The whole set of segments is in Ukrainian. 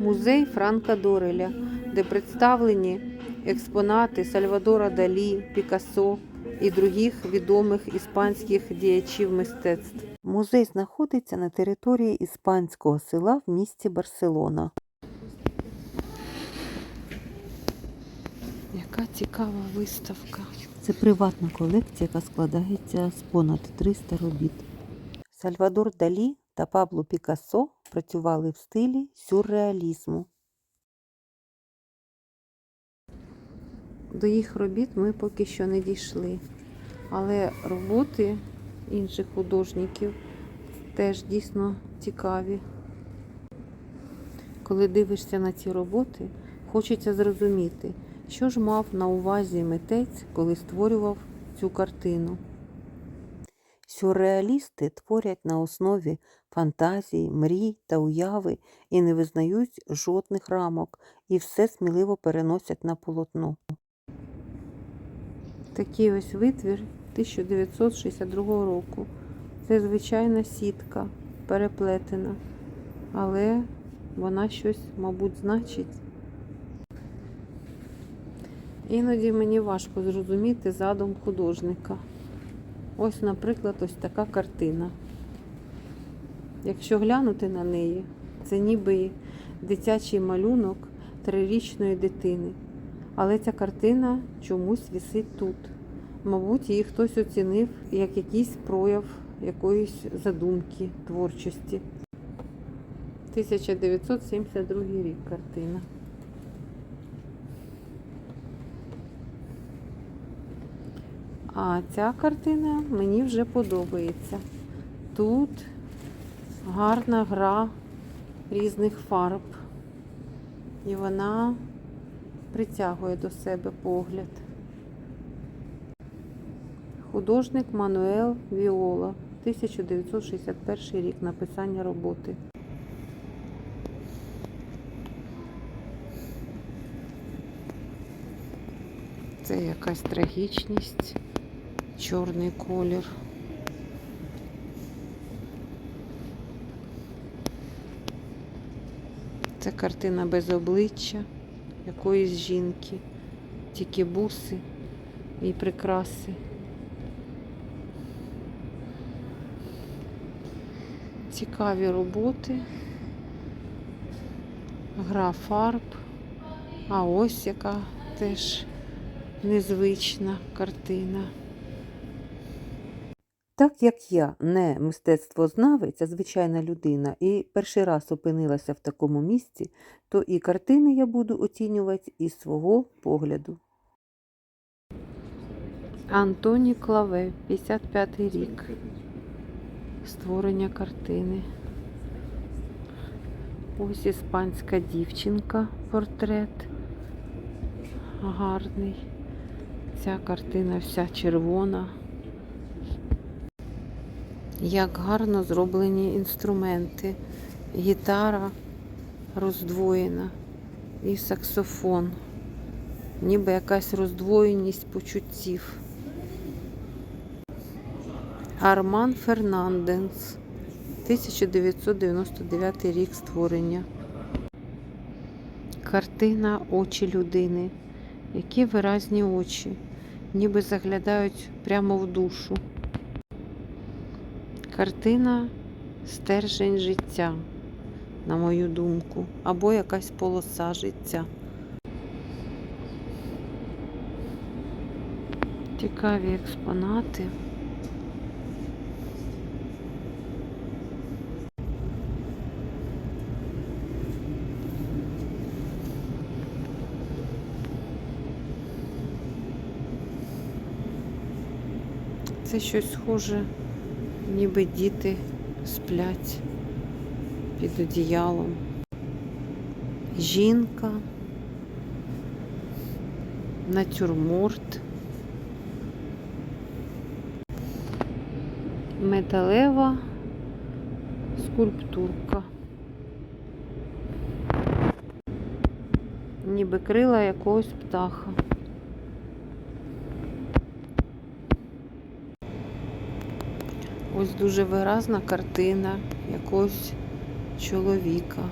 Музей Франка Дореля, де представлені експонати Сальвадора Далі, Пікассо і других відомих іспанських діячів мистецтв. Музей знаходиться на території іспанського села в місті Барселона. Яка цікава виставка. Це приватна колекція, яка складається з понад 300 робіт. Сальвадор Далі та Пабло Пікассо працювали в стилі сюрреалізму. До їх робіт ми поки що не дійшли, але роботи інших художників теж дійсно цікаві. Коли дивишся на ці роботи, хочеться зрозуміти, що ж мав на увазі митець, коли створював цю картину. Сюрреалісти творять на основі фантазії, мрій та уяви і не визнають жодних рамок, і все сміливо переносять на полотно. Такий ось витвір 1962 року. Це звичайна сітка, переплетена, але вона щось, мабуть, значить. Іноді мені важко зрозуміти задум художника. Ось, наприклад, ось така картина. Якщо глянути на неї, це ніби дитячий малюнок трирічної дитини. Але ця картина чомусь висить тут. Мабуть, її хтось оцінив як якийсь прояв якоїсь задумки творчості. 1972 рік картина. А ця картина мені вже подобається. Тут гарна гра різних фарб. І вона притягує до себе погляд. Художник Мануел Віола, 1961 рік написання роботи. Це якась трагічність, чорний колір. Це картина без обличчя якоїсь жінки, тільки буси і прикраси. Цікаві роботи, гра фарб, а ось яка теж незвична картина. Так як я не мистецтвознавець, а звичайна людина, і перший раз опинилася в такому місці, то і картини я буду оцінювати із свого погляду. Антоні Клаве, 55 рік. Створення картини. Ось іспанська дівчинка, портрет. Гарний. Ця картина вся червона. Як гарно зроблені інструменти. Гітара роздвоєна і саксофон. Ніби якась роздвоєність почуттів. Арман Фернандес, 1999 рік створення. Картина Очі людини. Які виразні очі, ніби заглядають прямо в душу. Картина стержень життя, на мою думку, або якась полоса життя. Цікаві експонати. Це щось схоже, ніби діти сплять під одіялом. Жінка, натюрморт, металева скульптурка. Ніби крила якогось птаха. Ось дуже виразна картина якогось чоловіка.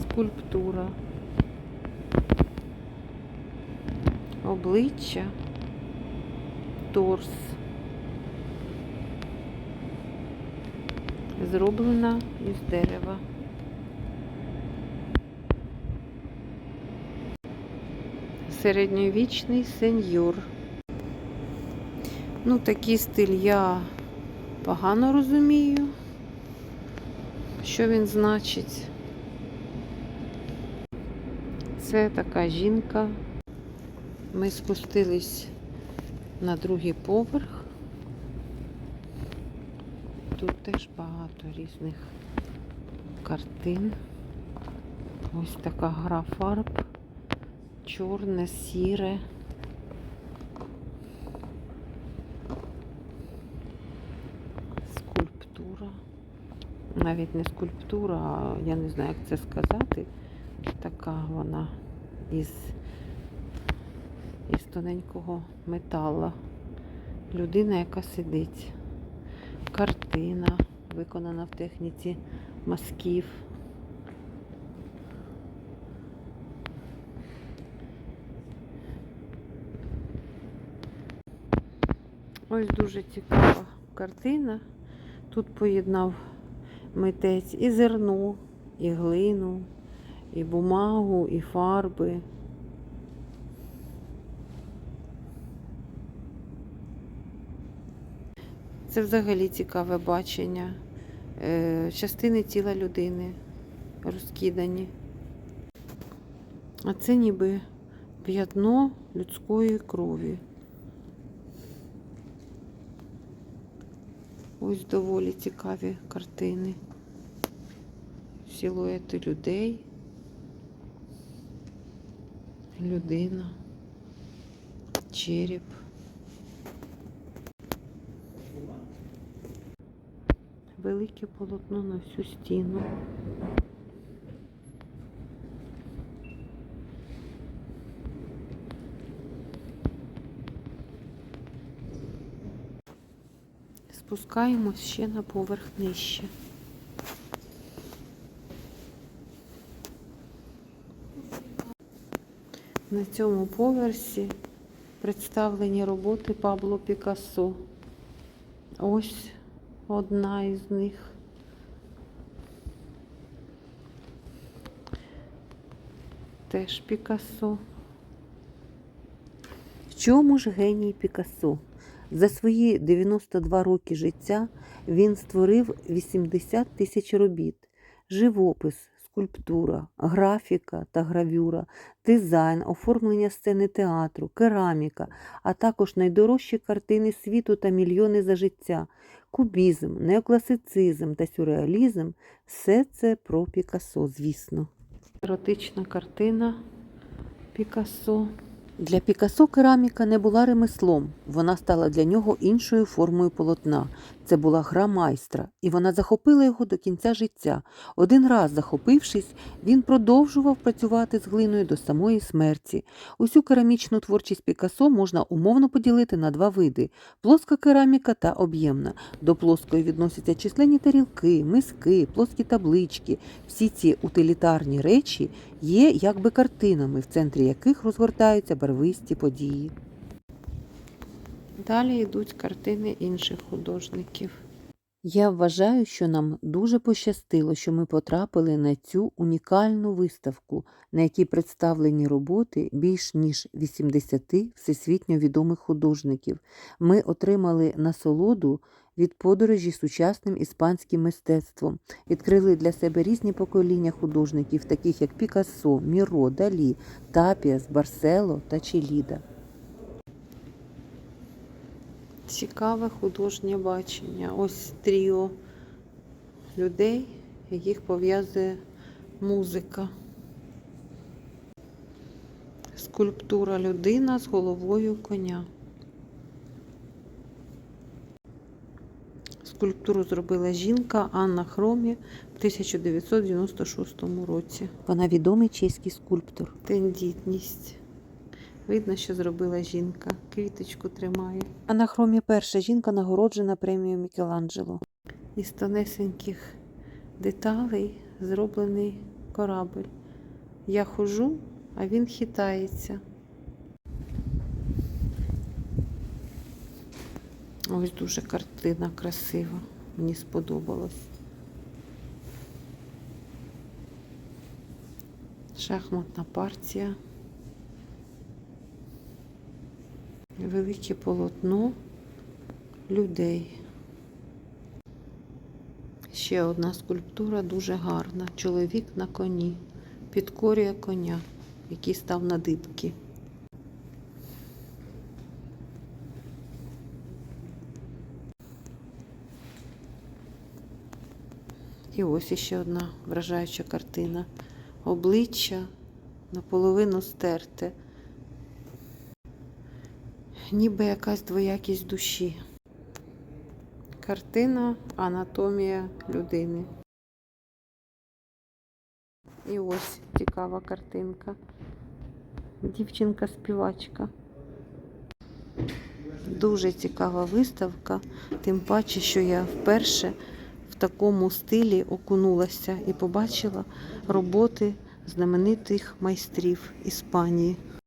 Скульптура. Обличчя, торс. Зроблена із дерева. Середньовічний сеньор. Ну, такий стиль я погано розумію, що він значить. Це така жінка. Ми спустились на другий поверх. Тут теж багато різних картин. Ось така гра фарб. Чорне, сіре. Скульптура. Навіть не скульптура, а я не знаю, як це сказати. Така вона із, із тоненького металу. Людина, яка сидить. Картина, виконана в техніці мазків. Ось дуже цікава картина. Тут поєднав митець і зерно, і глину, і бумагу, і фарби. Це взагалі цікаве бачення. Е, Частини тіла людини розкидані. А це ніби п'ятно людської крові. Ось доволі цікаві картини. Силуети людей. Людина. Череп. Велике полотно на всю стіну. Спускаємось ще на поверх нижче. На цьому поверсі представлені роботи Пабло Пікассо. Ось одна із них. Теж Пікассо. В чому ж геній Пікассо? За свої 92 роки життя він створив 80 тисяч робіт, живопис, скульптура, графіка та гравюра, дизайн, оформлення сцени театру, кераміка, а також найдорожчі картини світу та мільйони за життя, кубізм, неокласицизм та сюрреалізм – все це про Пікассо, звісно. Еротична картина Пікассо. Для Пікассо кераміка не була ремеслом, вона стала для нього іншою формою полотна. Це була гра майстра, і вона захопила його до кінця життя. Один раз захопившись, він продовжував працювати з глиною до самої смерті. Усю керамічну творчість Пікассо можна умовно поділити на два види: плоска кераміка та об'ємна. До плоскої відносяться численні тарілки, миски, плоскі таблички. Всі ці утилітарні речі є якби картинами, в центрі яких розгортаються барвисті події. Далі йдуть картини інших художників. Я вважаю, що нам дуже пощастило, що ми потрапили на цю унікальну виставку, на якій представлені роботи більш ніж 80 всесвітньо відомих художників. Ми отримали насолоду від подорожі сучасним іспанським мистецтвом, відкрили для себе різні покоління художників, таких як Пікассо, Міро, Далі, Тапіас, Барсело та Челіда. Цікаве художнє бачення. Ось тріо людей, яких пов'язує музика. Скульптура людина з головою коня. Скульптуру зробила жінка Анна Хромі в 1996 році. Вона відомий чеський скульптор. Тендітність. Видно, що зробила жінка. Квіточку тримає. А на хромі перша жінка нагороджена премією Мікеланджело. Із тонесеньких деталей зроблений корабль. Я хожу, а він хитається. Ось дуже картина красива. Мені сподобалось. Шахматна партія. Велике полотно людей. Ще одна скульптура дуже гарна. Чоловік на коні. Підкорює коня, який став на дибки. І ось іще одна вражаюча картина. Обличчя наполовину стерте, ніби якась двоякість душі. Картина Анатомія людини. І ось цікава картинка. Дівчинка-співачка. Дуже цікава виставка, тим паче, що я вперше в такому стилі окунулася і побачила роботи знаменитих майстрів Іспанії.